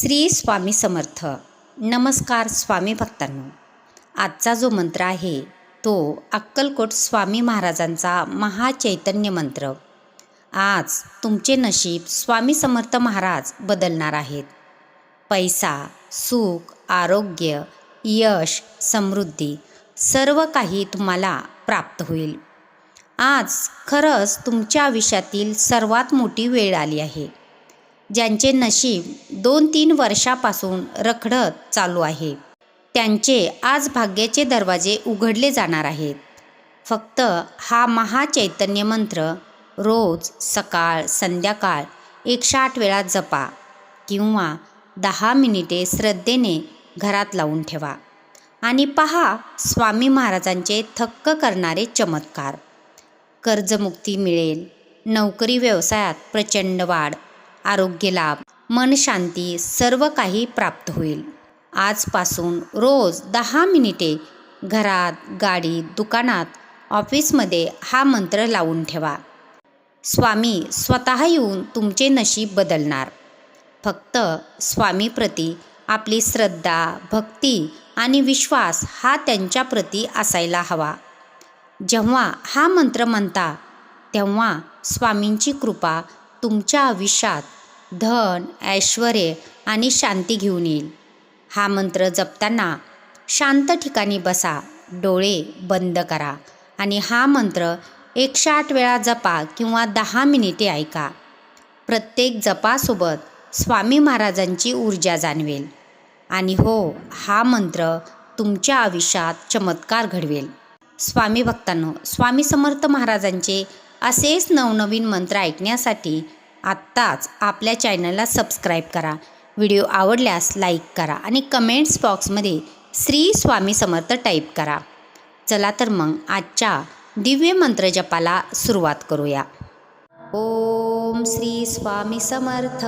श्री स्वामी समर्थ. नमस्कार स्वामी भक्तांनो. आजचा जो मंत्र आहे तो अक्कलकोट स्वामी महाराजांचा महाचैतन्य मंत्र. आज तुमचे नशीब स्वामी समर्थ महाराज बदलणार आहेत. पैसा सुख आरोग्य यश समृद्धी सर्व काही तुम्हाला प्राप्त होईल. आज खरंच तुमच्या आयुष्यातील सर्वात मोठी वेळ आली आहे. ज्यांचे नशीब दोन तीन वर्षापासून रखडत चालू आहे. त्यांचे आज भाग्याचे दरवाजे उघडले जाणार आहेत. फक्त हा महाचैतन्य मंत्र रोज सकाळ संध्याकाळ एकशे आठ वेळा जपा किंवा दहा मिनिटे श्रद्धेने घरात लावून ठेवा. आणि पहा स्वामी महाराजांचे थक्क करणारे चमत्कार. कर्जमुक्ती मिळेल. नोकरी व्यवसायात प्रचंड वाढ. आरोग्य लाभ मनशांती सर्व काही प्राप्त होईल. आजपासून रोज दहा मिनिटे घरात गाडीत दुकानात ऑफिसमध्ये हा मंत्र लावून ठेवा. स्वामी स्वतः येऊन तुमचे नशीब बदलणार. फक्त स्वामीप्रती आपली श्रद्धा भक्ती आणि विश्वास हा त्यांच्याप्रती असायला हवा. जेव्हा हा मंत्र म्हणता तेव्हा स्वामींची कृपा तुमच्या आयुष्यात धन ऐश्वर आणि शांती घेऊन येईल. हा मंत्र जपताना शांत ठिकाणी बसा डोळे बंद करा आणि हा मंत्र एकशे आठ वेळा जपा किंवा दहा मिनिटे ऐका. प्रत्येक जपासोबत स्वामी महाराजांची ऊर्जा जाणवेल. आणि हो हा मंत्र तुमच्या आयुष्यात चमत्कार घडवेल. स्वामी भक्तांनो स्वामी समर्थ महाराजांचे असेच नवनवीन मंत्र ऐकण्यासाठी आत्ताच आपल्या चॅनलला सबस्क्राईब करा. व्हिडिओ आवडल्यास लाईक करा आणि कमेंट्स बॉक्समध्ये श्री स्वामी समर्थ टाईप करा. चला तर मग आजच्या दिव्य मंत्र जपाला सुरुवात करूया. ओम श्री स्वामी समर्थ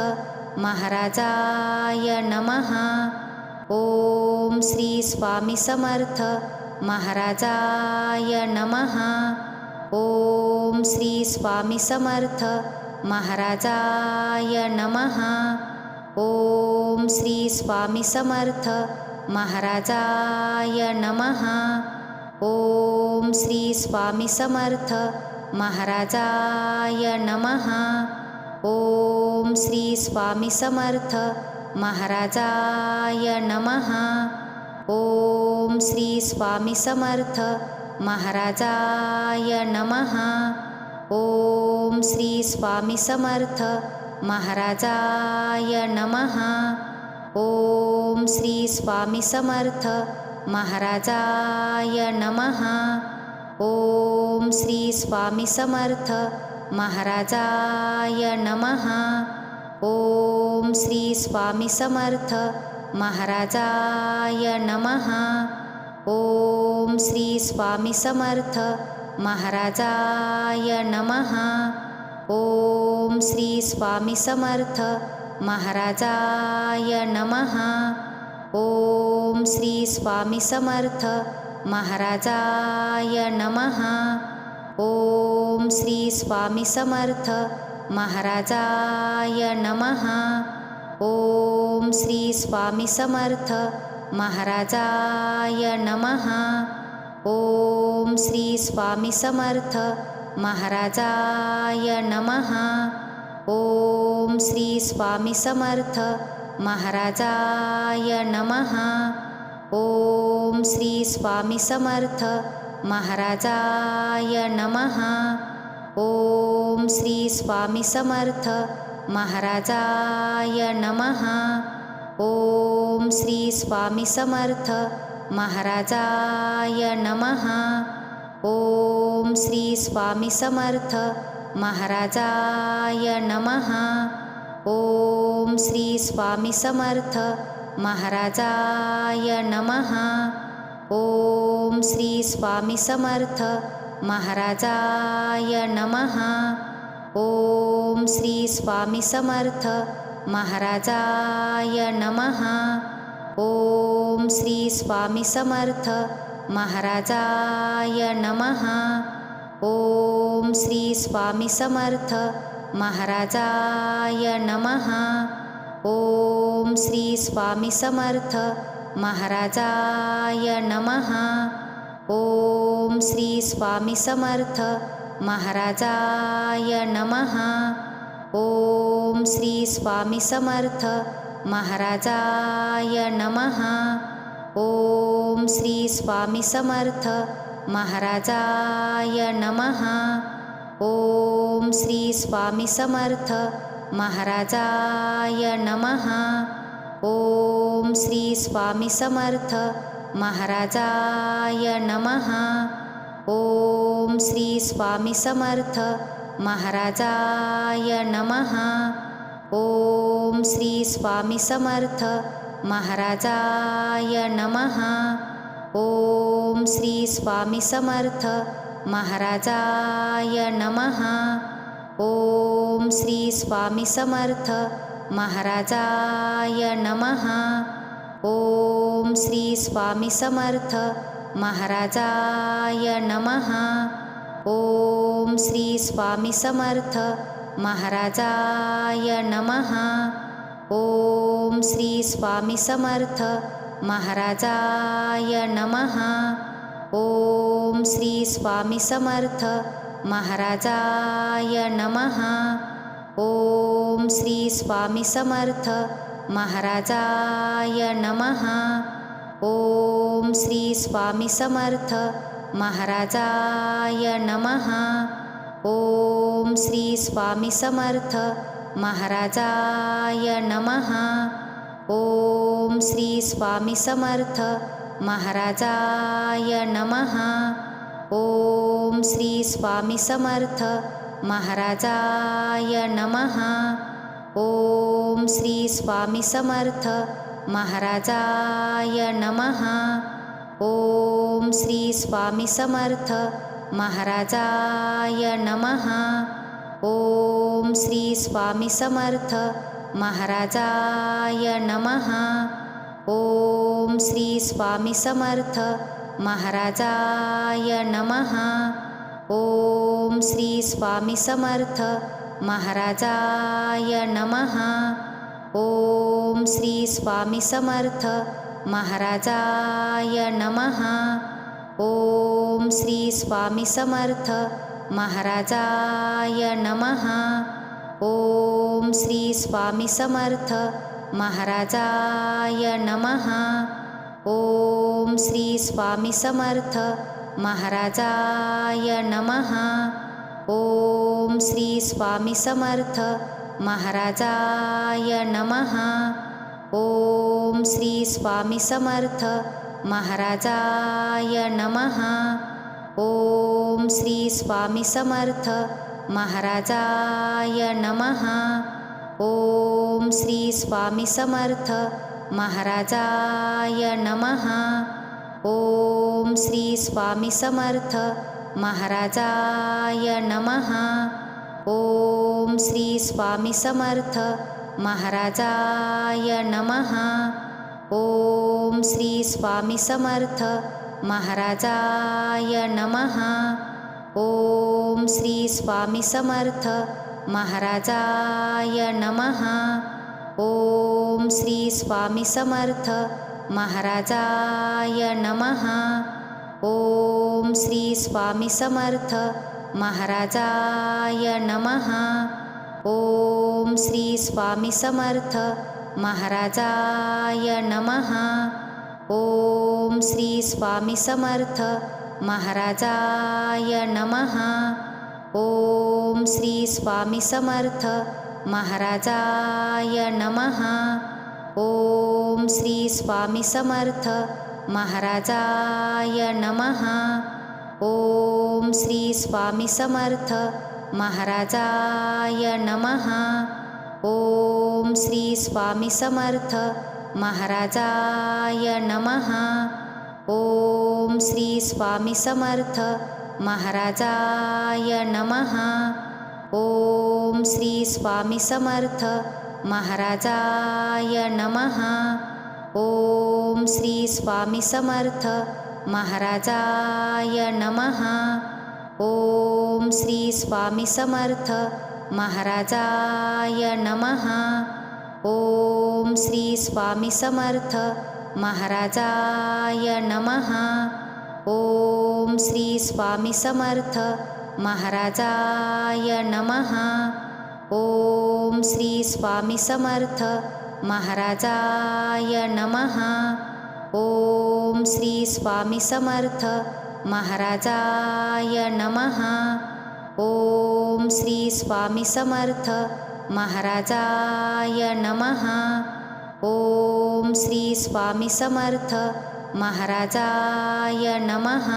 महाराजाय नमः. ओम श्री स्वामी समर्थ महाराजाय नमः. ओम श्री स्वामी समर्थ महाराजाय नमः. ओम श्री स्वामी समर्थ महाराजाय नमः. ओम श्री स्वामी समर्थ महाराजाय नमः. ओम श्री स्वामी समर्थ महाराजाय नमः. ओम श्री स्वामी समर्थ महाराजाय नमः. ओम श्री स्वामी समर्थ. महाराजाय नमः. ओम श्री स्वामी समर्थ. महाराजाय नमः. ओम श्री स्वामी समर्थ. महाराजाय नमः. ओम श्री स्वामी समर्थ. महाराजाय नमः. श्री स्वामी समर्थ महाराजाय नमः। ओम श्री स्वामी समर्थ महाराजाय नमः। ओम श्री स्वामी समर्थ महाराजाय नमः। ओम श्री स्वामी समर्थ महाराजाय नमः। ओम श्री स्वामी समर्थ महाराजाय नमः. ओम श्री स्वामी समर्थ महाराजाय नमः. ओम श्री स्वामी समर्थ महाराजाय नमः. ओम श्री स्वामी समर्थ महाराजाय नमः. ओम श्री स्वामी समर्थ महाराजाय नमः. ओम श्री स्वामी समर्थ महाराजाय नमः. ओम श्री स्वामी समर्थ महाराजाय नमः. ओम श्री स्वामी समर्थ महाराजाय नमः. ओम श्री स्वामी समर्थ महाराजाय नमः. ओम श्री स्वामी समर्थ महाराजाय नमः। श्री स्वामी समर्थ महाराजाय नमः। श्री स्वामी समर्थ महाराजाय नमः। श्री स्वामी समर्थ महाराजाय नमः। ओम श्री स्वामी समर्थ महाराजाय नमः ओम श्री स्वामी समर्थ महाराजाय नमः. ओम श्री स्वामी समर्थ महाराजाय नमः. ओम श्री स्वामी समर्थ महाराजाय नमः. ओम श्री स्वामी समर्थ महाराजाय नमः. ओम श्री स्वामी समर्थ महाराजाय नमः. ओम श्री स्वामी समर्थ महाराजाय नमः. ओम श्री स्वामी समर्थ महाराजाय नमः. ओम श्री स्वामी समर्थ महाराजाय नमः. ओम श्री स्वामी समर्थ महाराजाय नमः. ओम श्री स्वामी समर्थ महाराजाय नमः. ओम श्री स्वामी समर्थ महाराजाय नमः. ओम श्री स्वामी समर्थ महाराजाय नमः. ओम श्री स्वामी समर्थ महाराजाय नमः. ओम श्री स्वामी समर्थ महाराजाय नमः। ओम श्री स्वामी समर्थ महाराजाय नमः। ओम श्री स्वामी समर्थ महाराजाय नमः। ओम श्री स्वामी समर्थ महाराजाय नमः। ओम श्री स्वामी समर्थ महाराजाय नमः। ओम श्री स्वामी समर्थ महाराजाय नमः. ओम श्री स्वामी समर्थ महाराजाय नमः. ओम श्री स्वामी समर्थ महाराजाय नमः. ओम श्री स्वामी समर्थ महाराजाय नमः. ओम श्री स्वामी समर्थ महाराजाय नमः. ओम श्री स्वामी समर्थ. महाराजाय नमः. ओम श्री स्वामी समर्थ. महाराजाय नमः. ओम श्री स्वामी समर्थ. महाराजाय नमः. ओम श्री स्वामी समर्थ. महाराजाय नमः. ओम श्री स्वामी समर्थ महाराजाय नमः। ओम श्री स्वामी समर्थ महाराजाय नमः। ओम श्री स्वामी समर्थ महाराजाय नमः। ओम श्री स्वामी समर्थ महाराजाय नमः। ओम श्री स्वामी समर्थ महाराजाय नमः। ओम श्री स्वामी समर्थ महाराजाय नमः। ओम श्री स्वामी समर्थ महाराजाय नमः। ओम श्री स्वामी समर्थ महाराजाय नमः। ओम श्री स्वामी समर्थ महाराजाय नमः ओम श्री स्वामी समर्थ महाराजाय नमः। ओम श्री स्वामी समर्थ महाराजाय नमः। ओम श्री स्वामी समर्थ महाराजाय नमः। ओम श्री स्वामी समर्थ महाराजाय नमः। ओम श्री स्वामी समर्थ महाराजाय नमः। ओम श्री स्वामी समर्थ महाराजाय नमः। ओम श्री स्वामी समर्थ महाराजाय नमः। ओम श्री स्वामी समर्थ महाराजाय नमः। ओम श्री स्वामी समर्थ महाराजाय नमः। ओम श्री स्वामी समर्थ महाराजाय नमः. ओम श्री स्वामी समर्थ महाराजाय नमः. ओम श्री स्वामी समर्थ महाराजाय नमः. ओम श्री स्वामी समर्थ महाराजाय नमः. ओम श्री स्वामी समर्थ महाराजाय नमः. ओम श्री स्वामी समर्थ महाराजाय नमः. ओम श्री स्वामी समर्थ महाराजाय नमः.